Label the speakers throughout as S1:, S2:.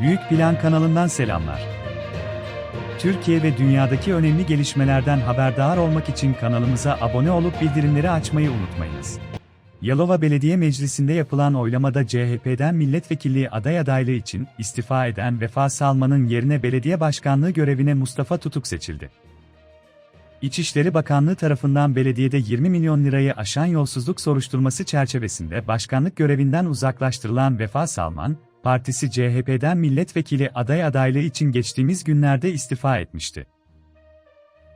S1: Büyük Plan kanalından selamlar. Türkiye ve dünyadaki önemli gelişmelerden haberdar olmak için kanalımıza abone olup bildirimleri açmayı unutmayınız. Yalova Belediye Meclisi'nde yapılan oylamada CHP'den milletvekilliği aday adaylığı için istifa eden Vefa Salman'ın yerine belediye başkanlığı görevine Mustafa Tutuk seçildi. İçişleri Bakanlığı tarafından belediyede 20 milyon lirayı aşan yolsuzluk soruşturması çerçevesinde başkanlık görevinden uzaklaştırılan Vefa Salman, partisi CHP'den milletvekili aday adaylığı için geçtiğimiz günlerde istifa etmişti.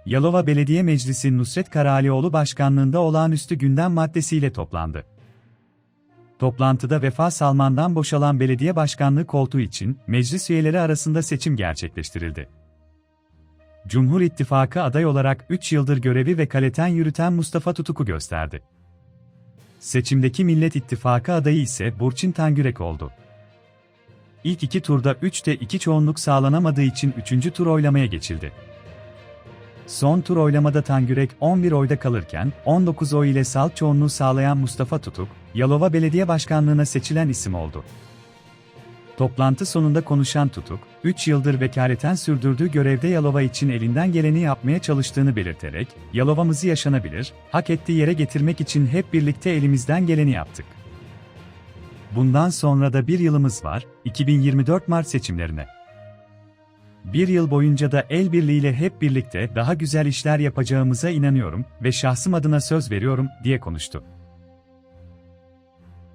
S1: Yalova Belediye Meclisi Nusret Karalioğlu başkanlığında olağanüstü gündem maddesiyle toplandı. Toplantıda Vefa Salman'dan boşalan belediye başkanlığı koltuğu için meclis üyeleri arasında seçim gerçekleştirildi. Cumhur İttifakı aday olarak 3 yıldır görevi ve kaleten yürüten Mustafa Tutuk'u gösterdi. Seçimdeki Millet İttifakı adayı ise Burçin Tangürek oldu. İlk iki turda 3'te 2 çoğunluk sağlanamadığı için 3. tur oylamaya geçildi. Son tur oylamada Tangürek 11 oyda kalırken 19 oy ile salt çoğunluğu sağlayan Mustafa Tutuk, Yalova Belediye Başkanlığına seçilen isim oldu. Toplantı sonunda konuşan Tutuk, 3 yıldır vekaleten sürdürdüğü görevde Yalova için elinden geleni yapmaya çalıştığını belirterek, Yalova'mızı yaşanabilir, hak ettiği yere getirmek için hep birlikte elimizden geleni yaptık. Bundan sonra da bir yılımız var, 2024 Mart seçimlerine. Bir yıl boyunca da el birliğiyle hep birlikte daha güzel işler yapacağımıza inanıyorum ve şahsım adına söz veriyorum, diye konuştu.